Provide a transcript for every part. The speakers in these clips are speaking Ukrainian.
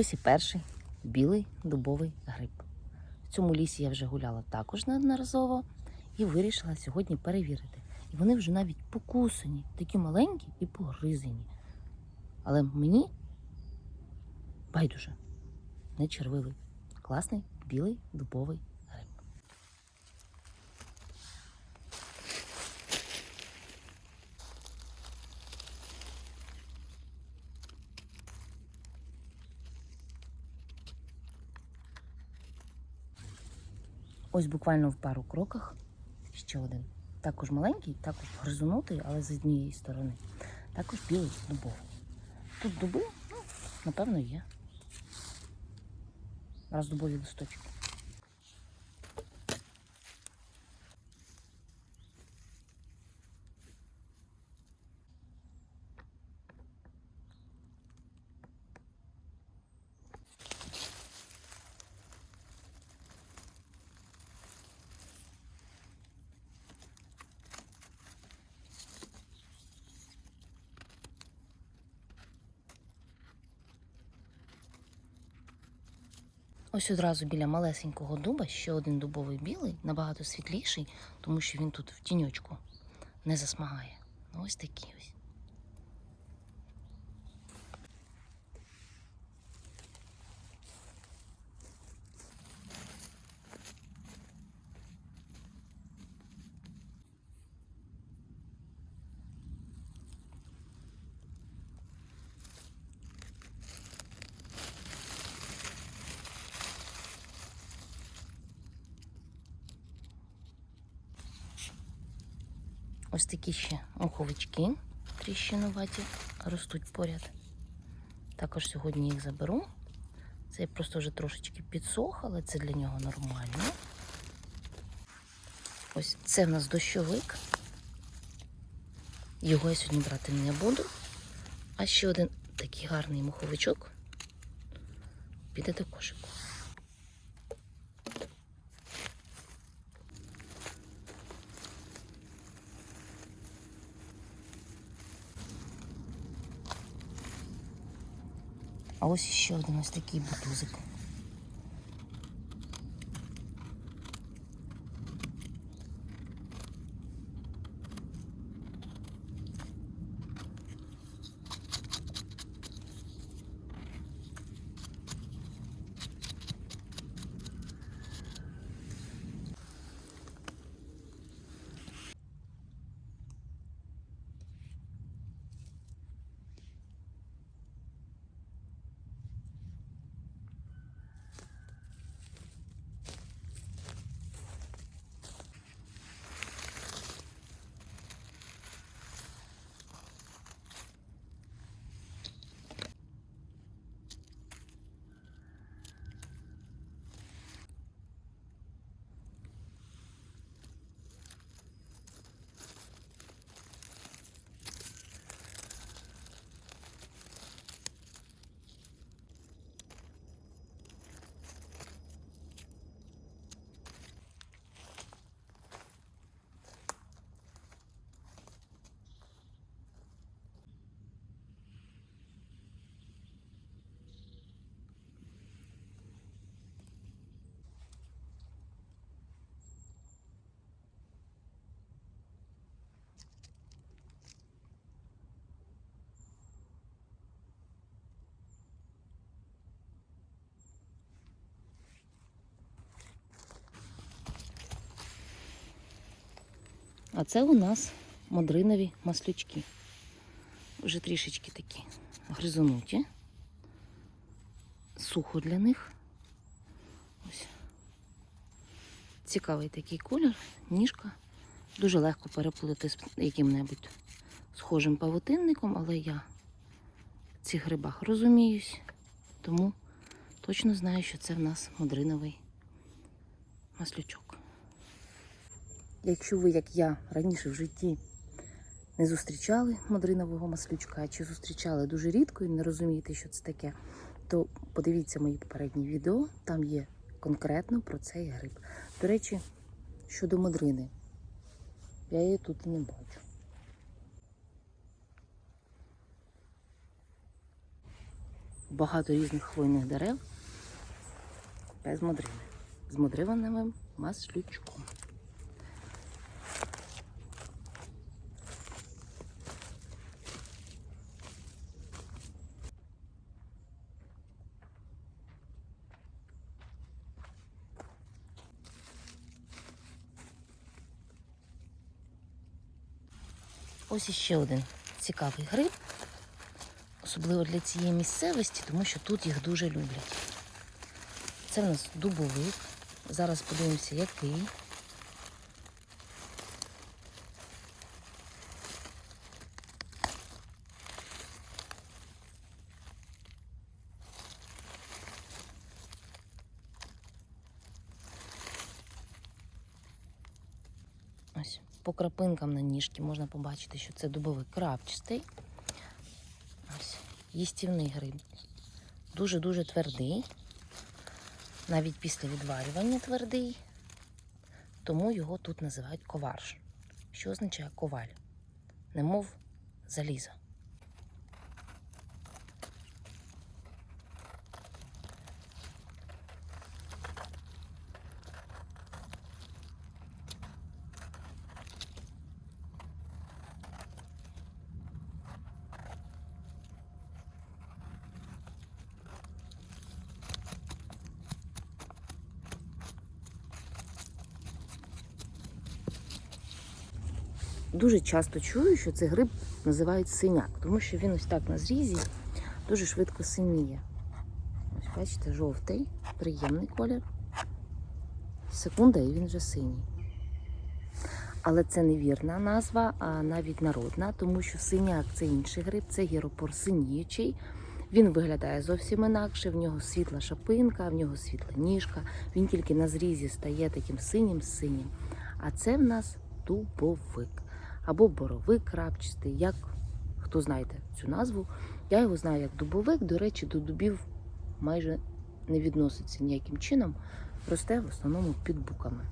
Ось і перший білий дубовий гриб. В цьому лісі я вже гуляла також неодноразово і вирішила сьогодні перевірити. І вони вже навіть покусані, такі маленькі і погризені. Але мені байдуже, не червивий. Класний білий дубовий Ось буквально в пару кроках ще один. Також маленький, також гризунутий, але з однієї сторони. Також білий дубовий. Тут дуби, ну, напевно, є. Раз дубові листочки. Ось одразу біля малесенького дуба ще один дубовий білий, набагато світліший, тому що він тут в тіньочку не засмагає. Ну, ось такий ось. Ось такі ще муховички тріщинуваті ростуть поряд. Також сьогодні їх заберу. Це просто вже трошечки підсох, але це для нього нормально. Ось це в нас дощовик. Його я сьогодні брати не буду. А ще один такий гарний муховичок піде до кошику. А ось ще один ось такий бутузик. А це у нас модринові маслючки. Вже трішечки такі гризонуті. Сухо для них. Ось. Цікавий такий колір, ніжка. Дуже легко переплутати з яким-небудь схожим павутинником, але я в цих грибах розуміюсь, тому точно знаю, що це в нас модриновий маслючок. Якщо ви, як я, раніше в житті не зустрічали мадринового маслючка, чи зустрічали дуже рідко і не розумієте, що це таке, то подивіться мої попередні відео, там є конкретно про цей гриб. До речі, щодо мадрини, я її тут не бачу. багато різних хвойних дерев без модрини. З модрованим маслючком. Ось іще один цікавий гриб, особливо для цієї місцевості, тому що тут їх дуже люблять. Це в нас дубовик. Зараз подивимося, який. Ось по крапинкам на ніжці можна побачити, що це дубовий крапчастий. Ось їстівний гриб. Дуже-дуже твердий. Навіть після відварювання твердий. Тому його тут називають коварш, що означає коваль, немов залізо. Дуже часто чую, що цей гриб називають синяк, тому що він ось так на зрізі дуже швидко синіє. Ось бачите, жовтий, приємний колір. Секунда, і він вже синій. Але це невірна назва, а навіть народна, тому що синяк це інший гриб, це гіропор синіючий. Він виглядає зовсім інакше, в нього світла шапинка, в нього світла ніжка, він тільки на зрізі стає таким синім-синім. А це в нас дубовик або боровик крапчастий, як хто знаєте цю назву. Я його знаю як дубовик. До речі, до дубів майже не відноситься ніяким чином, росте в основному під буками.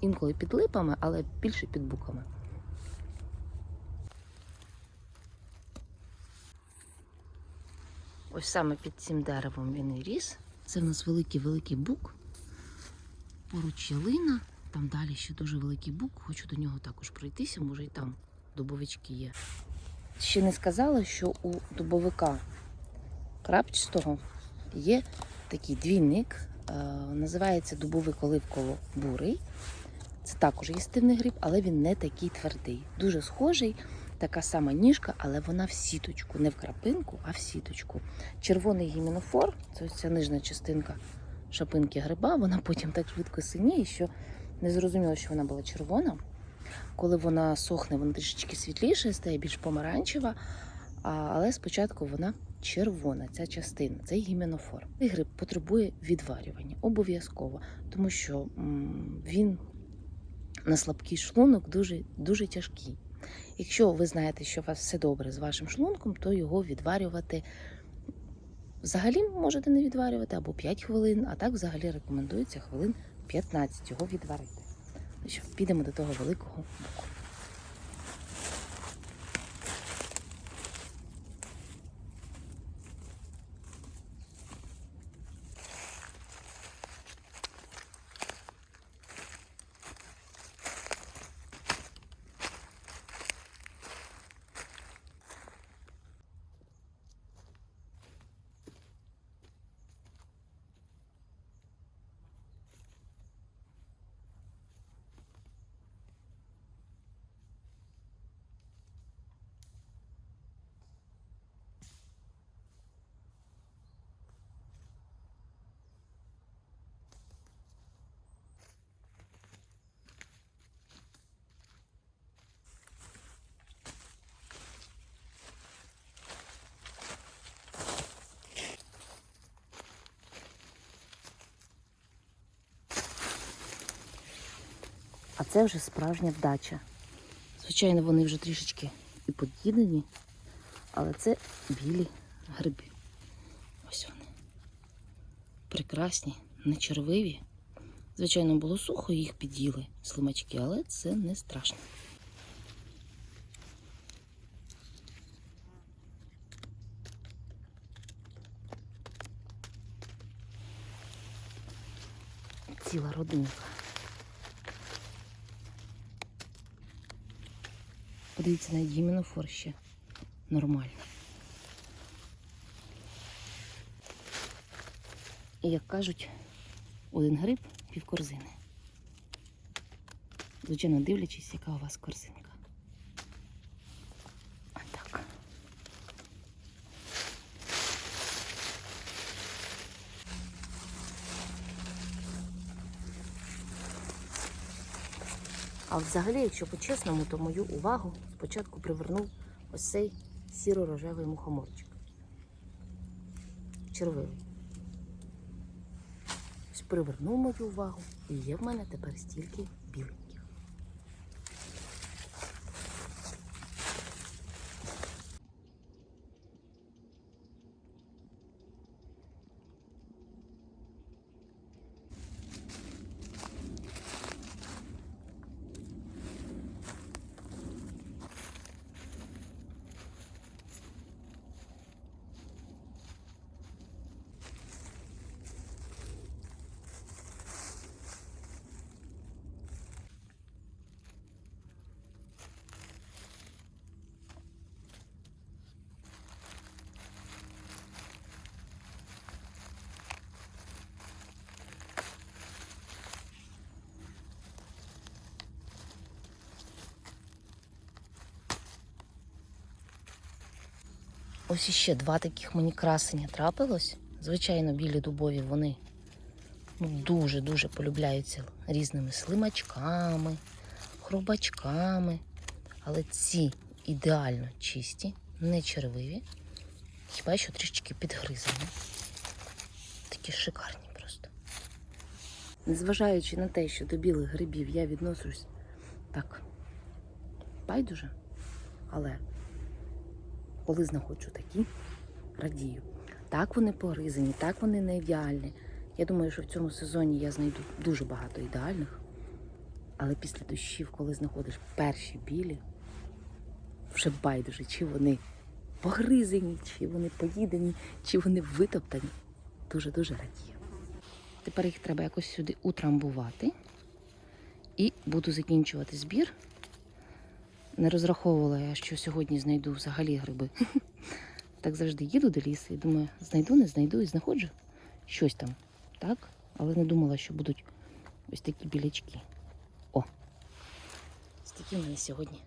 Інколи під липами, але більше під буками. Ось саме під цим деревом він і ріс. Це в нас великий-великий бук. Поруч ялина, там далі ще дуже великий бук. Хочу до нього також пройтися, може і там дубовички є. Ще не сказала, що у дубовика крапчастого є такий двійник, е, називається дубовик оливково-бурий. Це також їстивний гриб, але він не такий твердий. Дуже схожий, така сама ніжка, але вона в сіточку, не в крапинку, а в сіточку. Червоний гіменофор, це ось ця нижня частинка шапинки гриба, вона потім так швидко синіє, що не зрозуміло, що вона була червона. Коли вона сохне, вона трішечки світліша, стає більш помаранчева, але спочатку вона червона, ця частина, цей гіменофор. Цей гриб потребує відварювання обов'язково, тому що він на слабкий шлунок дуже, дуже тяжкий. Якщо ви знаєте, що у вас все добре з вашим шлунком, то його відварювати взагалі можете не відварювати або 5 хвилин, а так взагалі рекомендується хвилин 15 його відварити. Ну що, підемо до того великого буку. А це вже справжня вдача. Звичайно, вони вже трішечки і подідені, але це білі гриби. Ось вони. Прекрасні, не червиві. Звичайно, було сухо, їх під'їли слимачки, але це не страшно. Ціла родинка. Подивіться, навіть гіменофор ще нормально. І як кажуть, один гриб пів корзини. Звичайно, дивлячись, яка у вас корзинка. Взагалі, якщо по-чесному, то мою увагу спочатку привернув ось цей сіро-рожевий мухоморчик. Червивий. Ось привернув мою увагу, і є в мене тепер стільки Ось іще два таких мені красення трапилось. Звичайно, білі дубові вони ну, дуже-дуже полюбляються різними слимачками, хробачками. Але ці ідеально чисті, не червиві. Хіба що трішечки підгризані. Такі шикарні просто. Незважаючи на те, що до білих грибів я відношусь так байдуже, але коли знаходжу такі, радію. Так вони погризані, так вони не ідеальні. Я думаю, що в цьому сезоні я знайду дуже багато ідеальних. Але після дощів, коли знаходиш перші білі, вже байдуже, чи вони погризані, чи вони поїдені, чи вони витоптані. Дуже-дуже радію. Тепер їх треба якось сюди утрамбувати. І буду закінчувати збір. Не розраховувала я, що сьогодні знайду взагалі гриби. Так завжди їду до лісу і думаю, знайду, не знайду і знаходжу щось там. Так? Але не думала, що будуть ось такі білячки. О! Ось такі в мене сьогодні